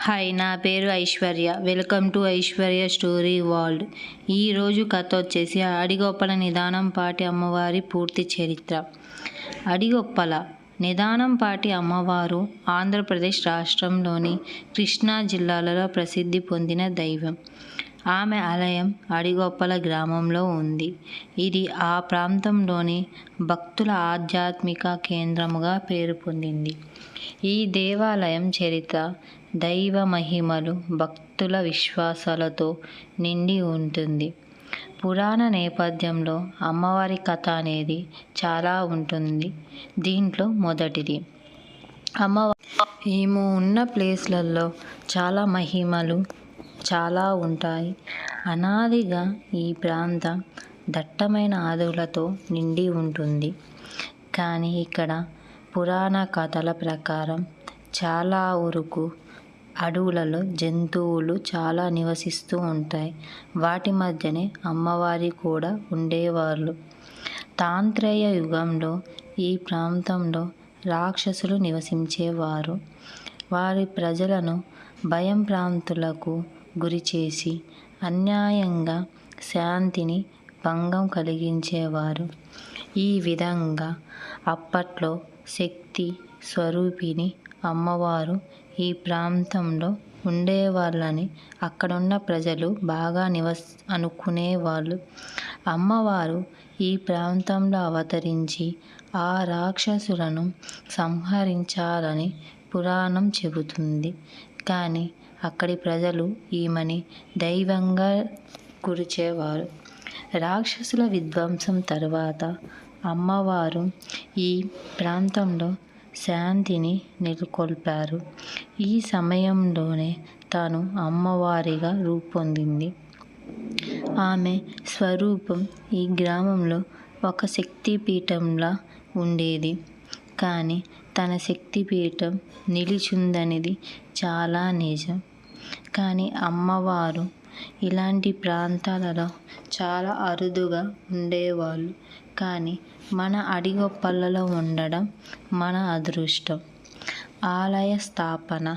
Hi నా పేరు Aishwarya. Welcome to Aishwarya story world. ఈరోజు కథ వచ్చేసి అడిగొప్పల నిదానం పాటి అమ్మవారి పూర్తి చరిత్ర. అడిగొప్పల నిదానం పాటి అమ్మవారు ఆంధ్రప్రదేశ్ రాష్ట్రంలోని కృష్ణా జిల్లాలలో ప్రసిద్ధి పొందిన దైవం. ఆమె ఆలయం అడిగొప్పల గ్రామంలో ఉంది. ఇది ఆ ప్రాంతంలోని భక్తుల ఆధ్యాత్మిక కేంద్రముగా పేరు పొందింది. ఈ దేవాలయం చరిత్ర దైవ మహిమలు భక్తుల విశ్వాసాలతో నిండి ఉంటుంది. పురాణ నేపథ్యంలో అమ్మవారి కథ అనేది చాలా ఉంటుంది. దీంట్లో మొదటిది. అమ్మవారి ఈమె ఉన్న ప్లేస్లలో చాలా మహిమలు చాలా ఉంటాయి. అనాదిగా ఈ ప్రాంతం దట్టమైన ఆదులతో నిండి ఉంటుంది. కానీ ఇక్కడ పురాణ కథల ప్రకారం చాలా వరకు అడవులలో జంతువులు చాలా నివసిస్తూ ఉంటాయి. వాటి మధ్యనే అమ్మవారి కూడా ఉండేవాళ్ళు. తాంత్రేయ యుగంలో ఈ ప్రాంతంలో రాక్షసులు నివసించేవారు. వారి ప్రజలను భయం ప్రాంతులకు గురిచేసి అన్యాయంగా శాంతిని భంగం కలిగించేవారు. ఈ విధంగా అప్పట్లో శక్తి స్వరూపిణి అమ్మవారు ఈ ప్రాంతంలో ఉండేవాళ్ళని అక్కడున్న ప్రజలు బాగా నివస్ అనుకునేవాళ్ళు. అమ్మవారు ఈ ప్రాంతంలో అవతరించి ఆ రాక్షసులను సంహరించాలని పురాణం చెబుతుంది. కానీ అక్కడి ప్రజలు ఈమెని దైవంగా కురిచేవారు రాక్షసుల విధ్వంసం తర్వాత అమ్మవారు ఈ ప్రాంతంలో శాంతిని నెలకొల్పారు. ఈ సమయంలోనే తాను అమ్మవారిగా రూపొందింది. ఆమె స్వరూపం ఈ గ్రామంలో ఒక శక్తిపీఠంలా ఉండేది. కానీ తన శక్తిపీఠం నిలిచుందనేది చాలా నిజం. కానీ అమ్మవారు ఇలాంటి ప్రాంతాలలో చాలా అరుదుగా ఉండేవాళ్ళు. కానీ మన అడిగొప్పలలో ఉండడం మన అదృష్టం. ఆలయ స్థాపన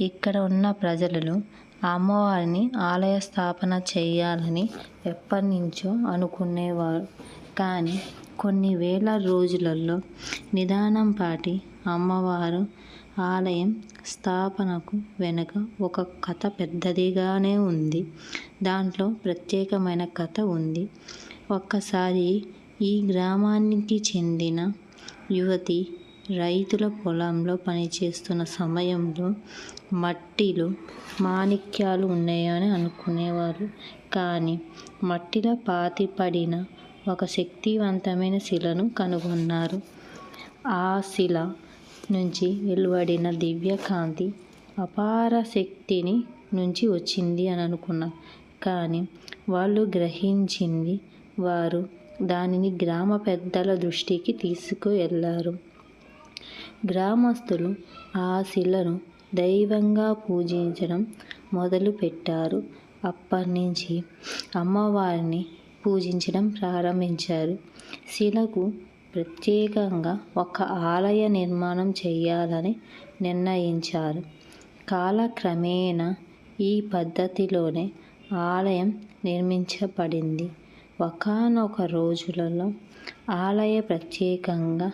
ఇక్కడ ఉన్న ప్రజలు అమ్మవారిని ఆలయ స్థాపన చేయాలని ఎప్పటి నుంచో అనుకునేవారు. కానీ కొన్ని వేల రోజులలో నిదానం పాటి అమ్మవారు ఆలయం స్థాపనకు వెనుక ఒక కథ పెద్దదిగానే ఉంది. దాంట్లో ప్రత్యేకమైన కథ ఉంది. ఒక్కసారి ఈ గ్రామానికి చెందిన యువతి రైతుల పొలంలో పనిచేస్తున్న సమయంలో మట్టిలో మాణిక్యాలు ఉన్నాయని అనుకునేవారు. కానీ మట్టిలో పాతిపడిన ఒక శక్తివంతమైన శిలను కనుగొన్నారు. ఆ శిల నుంచి వెలువడిన దివ్యకాంతి అపార శక్తిని నుంచి వచ్చింది అని అనుకున్నారు. కానీ వాళ్ళు గ్రహించింది వారు దానిని గ్రామ పెద్దల దృష్టికి తీసుకువెళ్ళారు గ్రామస్తులు ఆ శిలను దైవంగా పూజించడం మొదలుపెట్టారు. అప్పటి నుంచి అమ్మవారిని పూజించడం ప్రారంభించారు. శిలకు ప్రత్యేకంగా ఒక ఆలయ నిర్మాణం చేయాలని నిర్ణయించారు. కాలక్రమేణా ఈ పద్ధతిలోనే ఆలయం నిర్మించబడింది. ఒకానొక రోజులలో ఆలయ ప్రత్యేకంగా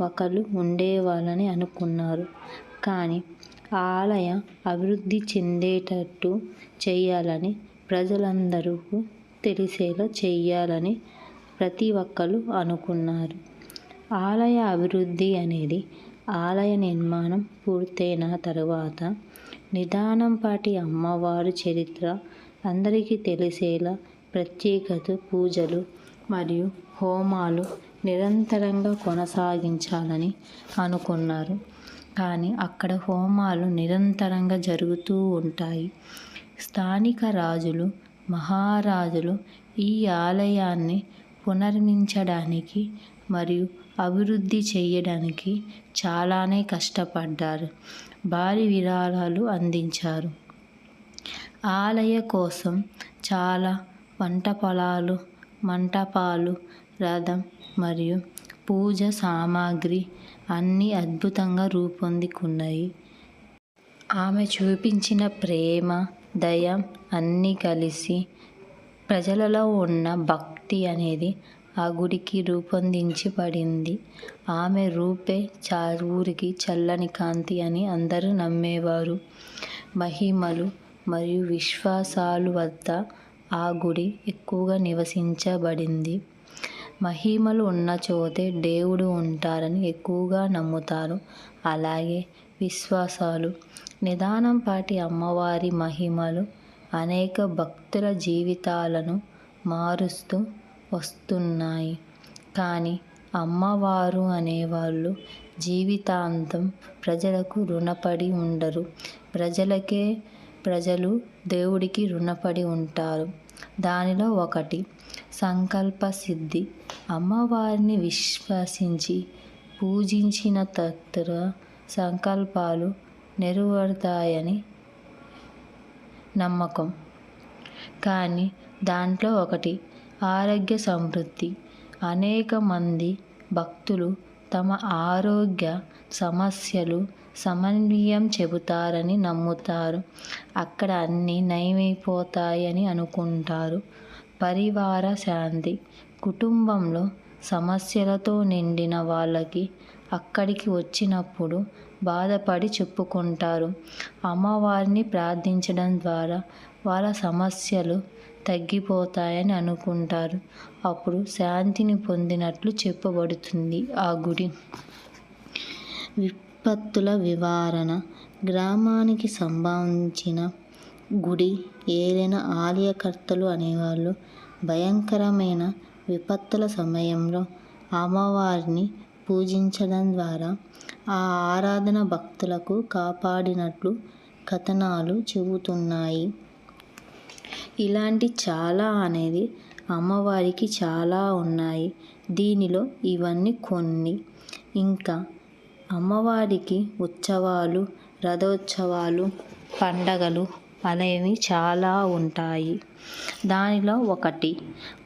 ఒకరు ఉండేవాళ్ళని అనుకున్నారు. కానీ ఆలయ అభివృద్ధి చెందేటట్టు చేయాలని ప్రజలందరూ తెలిసేలా చేయాలని ప్రతి ఒక్కరు అనుకున్నారు. ఆలయ అభివృద్ధి అనేది ఆలయ నిర్మాణం పూర్తయిన తరువాత నిదానంపాటి అమ్మవారు చరిత్ర అందరికీ తెలిసేలా ప్రత్యేకత పూజలు మరియు హోమాలు నిరంతరంగా కొనసాగించాలని అనుకున్నారు. కానీ అక్కడ హోమాలు నిరంతరంగా జరుగుతూ ఉంటాయి. స్థానిక రాజులు మహారాజులు ఈ ఆలయాన్ని పునర్మించడానికి మరియు అభివృద్ధి చేయడానికి చాలానే కష్టపడ్డారు. భారీ విరాళాలు అందించారు. ఆలయ కోసం చాలా పంట పొలాలు మంటపాలు రథం మరియు పూజ సామాగ్రి అన్నీ అద్భుతంగా రూపొందుకున్నాయి. ఆమె చూపించిన ప్రేమ దయ అన్నీ కలిసి ప్రజలలో ఉన్న భక్తి అనేది ఆ గుడికి రూపొందించబడింది. ఆమె రూపే చా ఊరికి చల్లని కాంతి అని అందరూ నమ్మేవారు. మహిమలు మరియు విశ్వాసాలు వద్ద ఆ గుడి ఎక్కువగా నివసించబడింది. మహిమలు ఉన్న చోటే దేవుడు ఉంటారని ఎక్కువగా నమ్ముతారు. అలాగే విశ్వాసాలు నిదానంపాటి అమ్మవారి మహిమలు అనేక భక్తుల జీవితాలను మారుస్తూ వస్తున్నాయి. కానీ అమ్మవారు అనేవాళ్ళు జీవితాంతం ప్రజలకు రుణపడి ఉండరు. ప్రజలకే ప్రజలు దేవుడికి రుణపడి ఉంటారు. దానిలో ఒకటి సంకల్ప సిద్ధి. అమ్మవారిని విశ్వసించి పూజించిన తత్ర సంకల్పాలు నెరవేరుతాయని నమ్మకం. కానీ దాంట్లో ఒకటి ఆరోగ్య సమృద్ధి. అనేక మంది భక్తులు తమ ఆరోగ్య సమస్యలు సమన్వయం చెబుతారని నమ్ముతారు. అక్కడ అన్నీ నయమైపోతాయని అనుకుంటారు. పరివార శాంతి. కుటుంబంలో సమస్యలతో నిండిన వాళ్ళకి అక్కడికి వచ్చినప్పుడు బాధపడి చెప్పుకుంటారు. అమ్మవారిని ప్రార్థించడం ద్వారా వాళ్ళ సమస్యలు తగ్గిపోతాయని అనుకుంటారు. అప్పుడు శాంతిని పొందినట్లు చెప్పబడుతుంది ఆ గుడి. విపత్తుల నివారణ గ్రామానికి సంబంధించిన గుడి ఏదైనా ఆలయకర్తలు అనేవాళ్ళు భయంకరమైన విపత్తుల సమయంలో అమ్మవారిని పూజించడం ద్వారా ఆ ఆరాధన భక్తులకు కాపాడినట్లు కథనాలు చెబుతున్నాయి. ఇలాంటి చాలా అనేది అమ్మవారికి చాలా ఉన్నాయి. దీనిలో ఇవన్నీ కొన్ని. ఇంకా అమ్మవారికి ఉత్సవాలు రథోత్సవాలు పండగలు అనేవి చాలా ఉంటాయి. దానిలో ఒకటి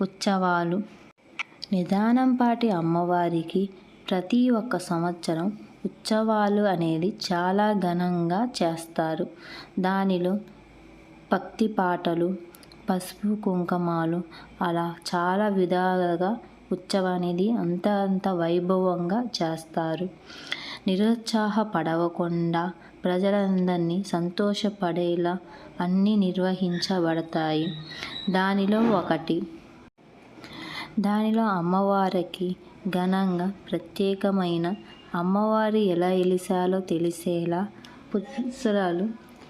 ఉత్సవాలు. నిదానంపాటి అమ్మవారికి ప్రతి ఒక్క సంవత్సరం ఉత్సవాలు అనేది చాలా ఘనంగా చేస్తారు. దానిలో భక్తి పాటలు పసుపు కుంకుమాలు అలా చాలా విధాలుగా ఉత్సవం అనేది అంత అంత వైభవంగా చేస్తారు. నిరుత్సాహపడవకుండా ప్రజలందరినీ సంతోషపడేలా అన్నీ నిర్వహించబడతాయి. దానిలో ఒకటి. దానిలో అమ్మవారికి ఘనంగా ప్రత్యేకమైన అమ్మవారు ఎలా వెలిసాలో తెలిసేలా పుత్సరాలు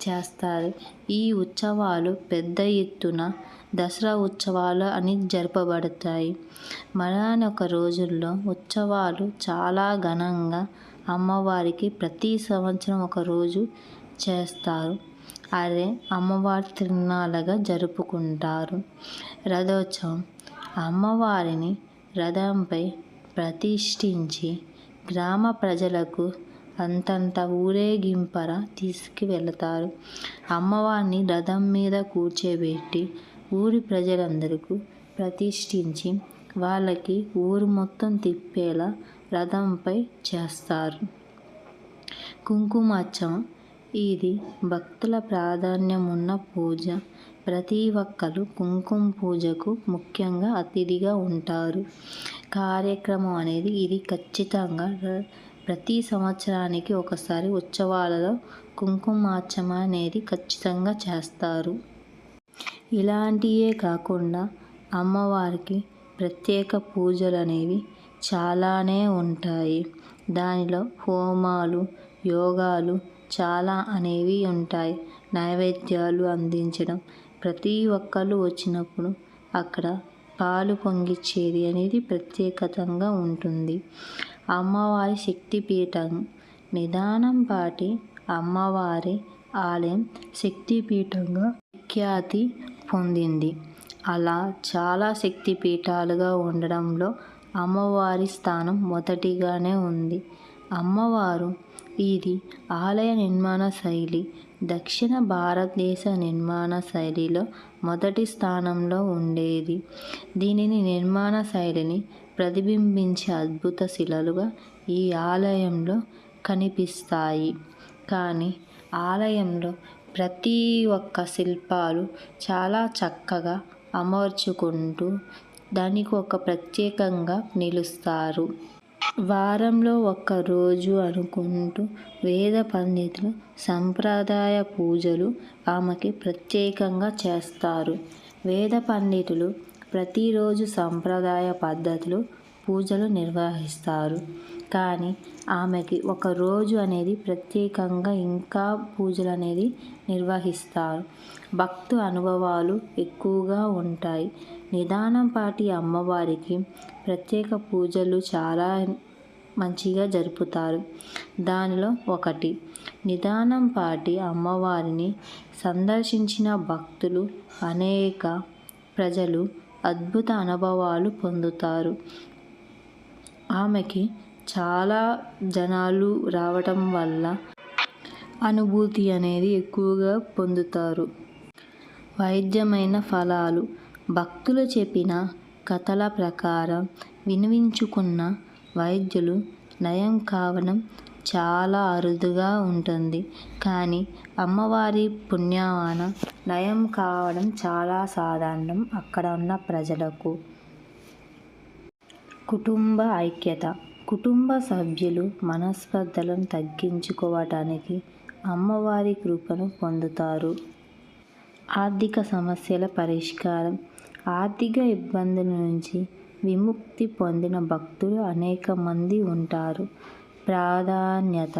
చేస్తారు. ఈ ఉత్సవాలు పెద్ద ఎత్తున దసరా ఉత్సవాలు అని జరపబడతాయి. మరానొక రోజుల్లో ఉత్సవాలు చాలా ఘనంగా అమ్మవారికి ప్రతి సంవత్సరం ఒకరోజు చేస్తారు. అదే అమ్మవారి తిరునాళ్ళగా జరుపుకుంటారు. రథోత్సవం. అమ్మవారిని రథంపై ప్రతిష్ఠించి గ్రామ ప్రజలకు అంతంత ఊరేగింపర తీసుకువెళతారు. అమ్మవారిని రథం మీద కూర్చోబెట్టి ఊరి ప్రజలందరికీ ప్రతిష్ఠించి వాళ్ళకి ఊరు మొత్తం తిప్పేలా రథంపై చేస్తారు. కుంకుమార్చన ఇది భక్తుల ప్రాధాన్యం ఉన్న పూజ. ప్రతి ఒక్కరు కుంకుమ పూజకు ముఖ్యంగా అతిథిగా ఉంటారు. కార్యక్రమం అనేది ఇది ఖచ్చితంగా ప్రతి సంవత్సరానికి ఒకసారి ఉత్సవాలలో కుంకుమార్చన అనేది ఖచ్చితంగా చేస్తారు. ఇలాంటివే కాకుండా అమ్మవారికి ప్రత్యేక పూజలు అనేవి చాలానే ఉంటాయి. దానిలో హోమాలు యోగాలు చాలా అనేవి ఉంటాయి. నైవేద్యాలు అందించడం ప్రతి ఒక్కరు వచ్చినప్పుడు అక్కడ పాలు పొంగిచ్చేది అనేది ప్రత్యేకతంగా ఉంటుంది. అమ్మవారి శక్తిపీఠం నిదానం పాటి అమ్మవారి ఆలయం శక్తిపీఠంగా ఖ్యాతి పొందింది. అలా చాలా శక్తిపీఠాలుగా ఉండడంలో అమ్మవారి స్థానం మొదటిగానే ఉంది. అమ్మవారు ఇది ఆలయ నిర్మాణ శైలి దక్షిణ భారతదేశ నిర్మాణ శైలిలో మొదటి స్థానంలో ఉండేది. దీనిని నిర్మాణ శైలిని ప్రతిబింబించే అద్భుత శిలలుగా ఈ ఆలయంలో కనిపిస్తాయి. కానీ ఆలయంలో ప్రతి ఒక్క శిల్పాలు చాలా చక్కగా అమర్చుకుంటూ దానికి ఒక ప్రత్యేకంగా నిలుస్తారు. వారంలో ఒక్కరోజు అనుకుంటూ వేద పండితులు సంప్రదాయ పూజలు ఆమెకి ప్రత్యేకంగా చేస్తారు. వేద పండితులు ప్రతిరోజు సంప్రదాయ పద్ధతులు పూజలు నిర్వహిస్తారు. కానీ ఆమెకి ఒక రోజు అనేది ప్రత్యేకంగా ఇంకా పూజలు అనేది నిర్వహిస్తారు. భక్తు అనుభవాలు ఎక్కువగా ఉంటాయి. నిదానంపాటి అమ్మవారికి ప్రత్యేక పూజలు చాలా మంచిగా జరుపుతారు. దానిలో ఒకటి నిదానంపాటి అమ్మవారిని సందర్శించిన భక్తులు అనేక ప్రజలు అద్భుత అనుభవాలు పొందుతారు. ఆమెకి చాలా జనాలు రావటం వల్ల అనుభూతి అనేది ఎక్కువగా పొందుతారు. వైద్యమైన ఫలాలు భక్తులు చెప్పిన కథల ప్రకారం వినిపించుకున్న వైద్యులు నయం కావడం చాలా అరుదుగా ఉంటుంది. కానీ అమ్మవారి పుణ్యవాన నయం కావడం చాలా సాధారణం అక్కడ ఉన్న ప్రజలకు. కుటుంబ ఐక్యత కుటుంబ సభ్యులు మనస్పర్ధలను తగ్గించుకోవటానికి అమ్మవారి కృపను పొందుతారు. ఆర్థిక సమస్యల పరిష్కారం ఆర్థిక ఇబ్బందుల నుంచి విముక్తి పొందిన భక్తులు అనేక మంది ఉంటారు. ప్రాధాన్యత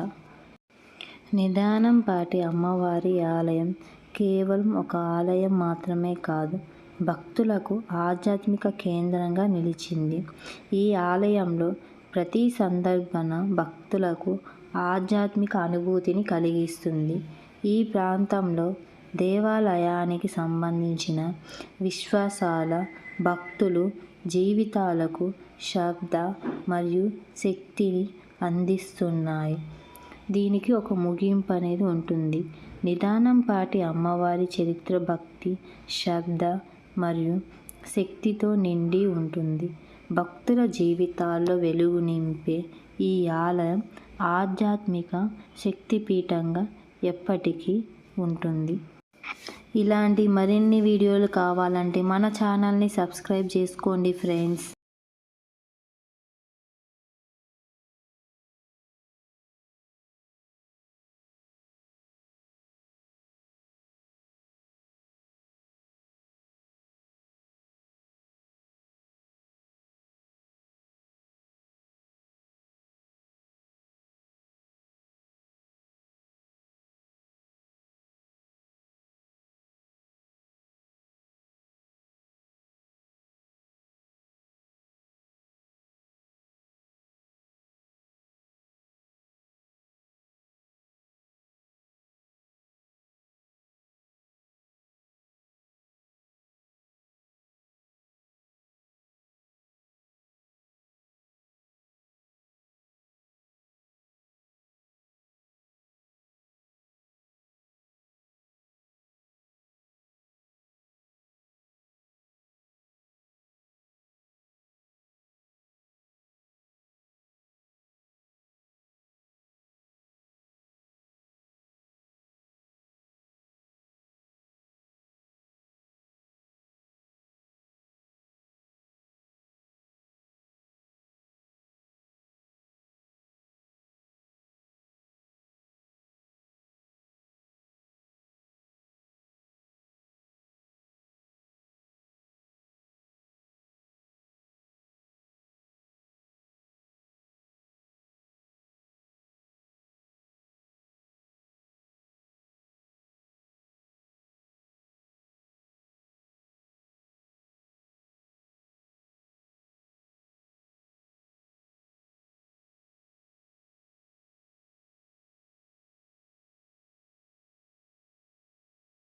నిదానంపాటి అమ్మవారి ఆలయం కేవలం ఒక ఆలయం మాత్రమే కాదు భక్తులకు ఆధ్యాత్మిక కేంద్రంగా నిలిచింది. ఈ ఆలయంలో ప్రతి సందర్భన భక్తులకు ఆధ్యాత్మిక అనుభూతిని కలిగిస్తుంది. ఈ ప్రాంతంలో దేవాలయానికి సంబంధించిన విశ్వాసాల భక్తులు జీవితాలకు శబ్ద మరియు శక్తిని అందిస్తున్నాయి. దీనికి ఒక ముగింపు అనేది ఉంటుంది. నిదానంపాటి అమ్మవారి చరిత్ర భక్తి శబ్ద మరియు శక్తితో నిండి ఉంటుంది. భక్తుల జీవితాల్లో వెలుగు నింపే ఈ ఆలయం ఆధ్యాత్మిక శక్తిపీఠంగా ఎప్పటికీ ఉంటుంది. ఇలాంటి మరిన్ని వీడియోలు కావాలంటే మన ఛానల్ని సబ్స్క్రైబ్ చేసుకోండి ఫ్రెండ్స్.